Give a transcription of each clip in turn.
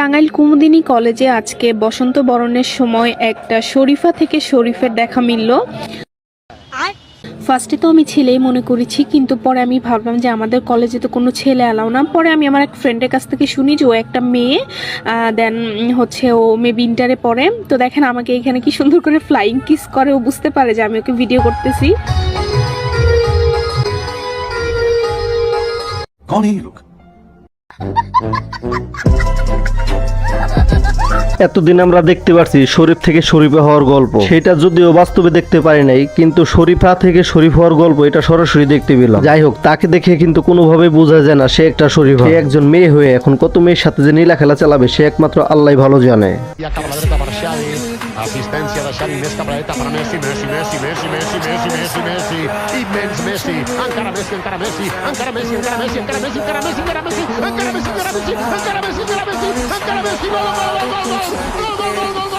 টাঙ্গাইল কুমুদিনী কলেজে আজকে বসন্ত বরণের সময় একটা শরীফা থেকে শরীফের দেখা মিলল। ফার্স্টে তো আমি ছেলেই মনে করেছি কিন্তু পরে আমি ভাবলাম যে আমাদের কলেজে তো কোনো ছেলে এলাও না। পরে আমি আমার এক ফ্রেন্ডের কাছ থেকে শুনি যে ও একটা মেয়ে দেন হচ্ছে ও মেবি ইন্টারে পড়ে। তো দেখেন আমাকে এখানে কি সুন্দর করে ফ্লাইং কিস করে ও বুঝতে পারে যে আমি ওকে ভিডিও করতেছি। কোন এই লোক? এতদিন আমরা দেখতে পারছি শরীফ থেকে শরীফা হওয়ার গল্প। সেটা যদিও বাস্তবে দেখতে পারি নাই, কিন্তু শরীফা থেকে শরীফ হওয়ার গল্প এটা সরাসরি দেখতে পেলাম। যাই হোক, তাকে দেখে কিন্তু কোনোভাবে বোঝা যায় না সে একটা শরীফ। একজন মেয়ে হয়ে এখন কত মেয়ের সাথে যে নীলা খেলা চালাবে, সে একমাত্র আল্লাহ ভালো জানে। Assistència de Xavi més que a per Messi, Messi, Messi, Messi, Messi, Messi, Messi, Messi, immens Messi, encara Messi, encara Messi, encara Messi, encara Messi, encara Messi, encara Messi, encara Messi, encara Messi, encara Messi, encara Messi, encara Messi, encara Messi, gol, encara gol, encara gol, encara gol, encara gol,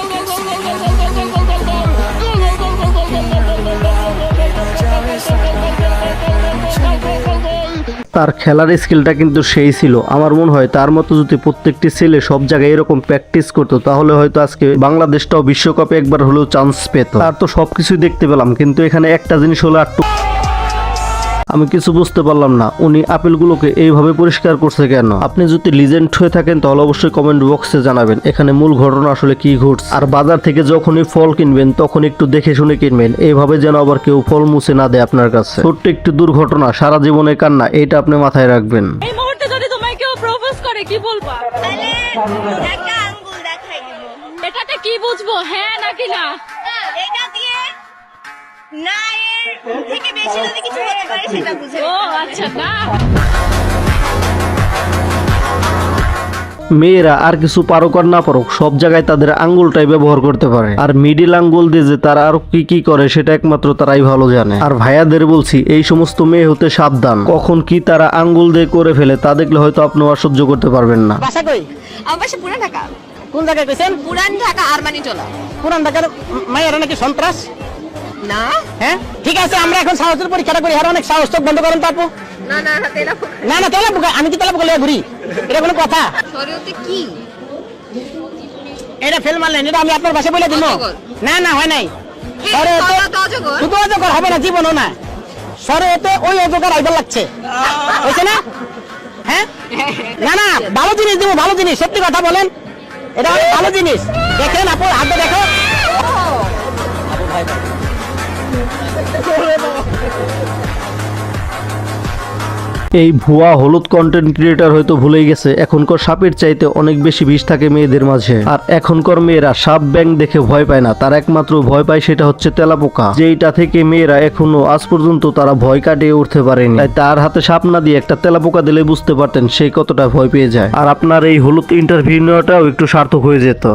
তার খেলার স্কিলটা কিন্তু সেই ছিল। আমার মনে হয় তার মতো যদি প্রত্যেকটি ছেলে সব জায়গায় এরকম প্র্যাকটিস করতো, তাহলে হয়তো আজকে বাংলাদেশটাও বিশ্বকাপে একবার হলেও চান্স পেত। আর তো সবকিছুই দেখতে পেলাম, কিন্তু এখানে একটা জিনিস হলো একটু আমি কিছু বুঝতে পারলাম না। উনি আপেলগুলোকে এইভাবে পরিষ্কার করছে কেন? আপনি যদি লিজেন্ড হয়ে থাকেন তাহলে অবশ্যই কমেন্ট বক্সে জানাবেন এখানে মূল ঘটনা আসলে কি ঘটছে। আর বাজার থেকে যখনই ফল কিনবেন তখন একটু দেখে শুনে কিনবেন। এইভাবে যেন আবার কেউ ফল মুছে না দেয় আপনার কাছে। ছোট্ট একটু দুর্ঘটনা সারা জীবনে কান্না এটা আপনি মাথায় রাখবেন। এই মুহূর্তে যদি তোমায় কেউ প্রপোজ করে কি বলবা? একটা আঙ্গুল দেখাই এটাতে কি বুঝব হ্যাঁ নাকি না? এটা দিয়ে না এর থেকে বেশি যদি কিছু হতে পারে সেটা বুঝে ও আচ্ছা না। মেয়েরা আর কিছু পারুক আর না পারুক সব জায়গায় তাদের আঙ্গুলটাই ব্যবহার করতে পারে। আর মিডিল আঙ্গুল দিয়ে যে তারা আর কি কি করে সেটা একমাত্র তারাই ভালো জানে। আর ভাইয়াদের বলছি এই সমস্ত মেয়ে হতে সাবধান। কখন কি তারা আঙ্গুল দিয়ে করে ফেলে তা দেখলে হয়তো আপনি অসহ্য করতে পারবেন না। বাসা কই? আমার পাশে পুরান ঢাকা। কোন জায়গায় কইছেন? পুরান ঢাকা আরমানি চলা। পুরান ঢাকার মায়ের নাকি সন্ত্রাস? না? হ্যাঁ? ঠিক আছে আমরা এখন সাহসের পরীক্ষাটা করি। আর অনেক সাহস চোখ বন্ধ করেন না না না তেলা না না তেলা পোকা আমি কি তেলা পোকা ঘুরি? এটা কোনো কথা। কি? এটা ফেল মারলেন এটা আমি আপনার বলে দিব না না হয় নাই। শুধু অজগর হবে না জীবনও না। সরে এতে ওই অজগর আইবার লাগছে। হয়েছে না? হ্যাঁ? না না ভালো জিনিস দিব ভালো জিনিস। সত্যি কথা বলেন। এটা অনেক ভালো জিনিস। দেখেন আপু হাতে এই ভুয়া হলুদ কন্টেন্ট ক্রিয়েটার হয়তো ভুলেই গেছে, এখনকার সাপের চাইতে অনেক বেশি বিষ থাকে মেয়েদের মাঝে। আর এখনকার মেয়েরা সাপ ব্যাং দেখে ভয় পায় না, তারা একমাত্র ভয় পায় সেটা হচ্ছে তেলাপোকা। যেইটা থেকে মেয়েরা এখনও আজ পর্যন্ত তারা ভয় কাটিয়ে উঠতে পারেনি। তাই তার হাতে সাপ না দিয়ে একটা তেলাপোকা দিলে বুঝতে পারতেন সে কতটা ভয় পেয়ে যায়। আর আপনার এই হলুদ ইন্টারভিউ নেওয়াটাও একটু সার্থক হয়ে যেত।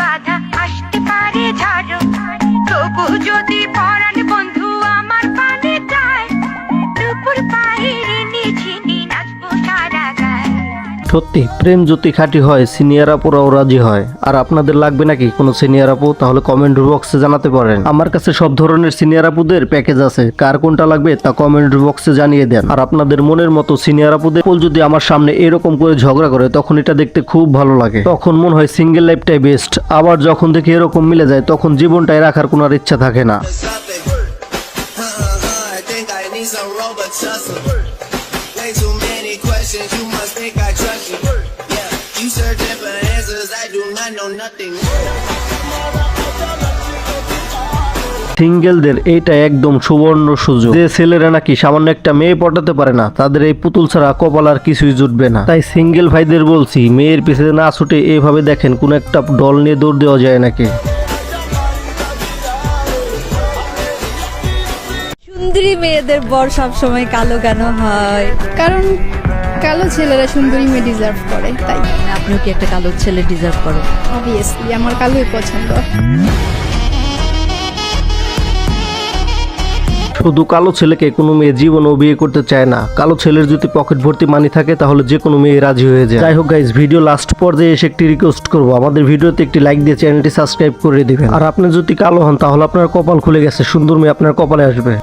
বাধা আসতে পারে ঝাড়ু। তবু যদি পরাণ সত্যি, প্রেম যদি খাঁটি হয় সিনিয়র আপুরাও রাজি হয়। আর আপনাদের লাগবে নাকি কোনো সিনিয়র আপু? তাহলে কমেন্ট বক্সে জানাতে পারেন। আমার কাছে সব ধরনের সিনিয়র আপুদের প্যাকেজ আছে। কার কোনটা লাগবে তা কমেন্ট বক্সে জানিয়ে দেন। আর আপনাদের মনের মতো সিনিয়র আপুদের যদি আমার সামনে এরকম করে ঝগড়া করে, তখন এটা দেখতে খুব ভালো লাগে। তখন মনে হয় সিঙ্গেল লাইফটাই বেস্ট আবার যখন দেখি এরকম মিলে যায়, তখন জীবনটাই রাখার কোনো আর ইচ্ছা থাকে না। Nothing. সিঙ্গেলদের এইটা একদম সুবর্ণ সুযোগ। যে ছেলেরা নাকি সামান্য একটা মেয়ে পটাতে পারে না তাদের এই পুতুল ছাড়া কপাল আর কিছুই জুটবে না। তাই সিঙ্গেল ভাইদের বলছি মেয়ের পিছনে না ছুটে এভাবে দেখেন কোন একটা দল নিয়ে দৌড় দেওয়া যায় নাকি। সুন্দরী মেয়েদের বর সবসময় কালো কেন হয়? কারণ কালো ছেলেরা সুন্দরী মেয়ে ডিজার্ভ করে তাই। আপনিও কি একটা কালো ছেলে ডিজার্ভ করেন অবভিয়াসলি আমার কালোই পছন্দ। শুধু কালো ছেলেকে কোনো মেয়ে জীবনও বিয়ে করতে চায় না। কালো ছেলের যদি পকেট ভর্তি মানি থাকে তাহলে যে কোনো মেয়ে রাজি হয়ে যায়। যাই হোক গাইজ ভিডিও লাস্ট পর্যায়ে এসে একটি রিকোয়েস্ট করব। আমাদের ভিডিওতে একটি লাইক দিয়ে চ্যানেলটি সাবস্ক্রাইব করে দিবেন। আর আপনি যদি কালো হন তাহলে আপনার কপাল খুলে গেছে। সুন্দর মেয়ে আপনার কপালে আসবে।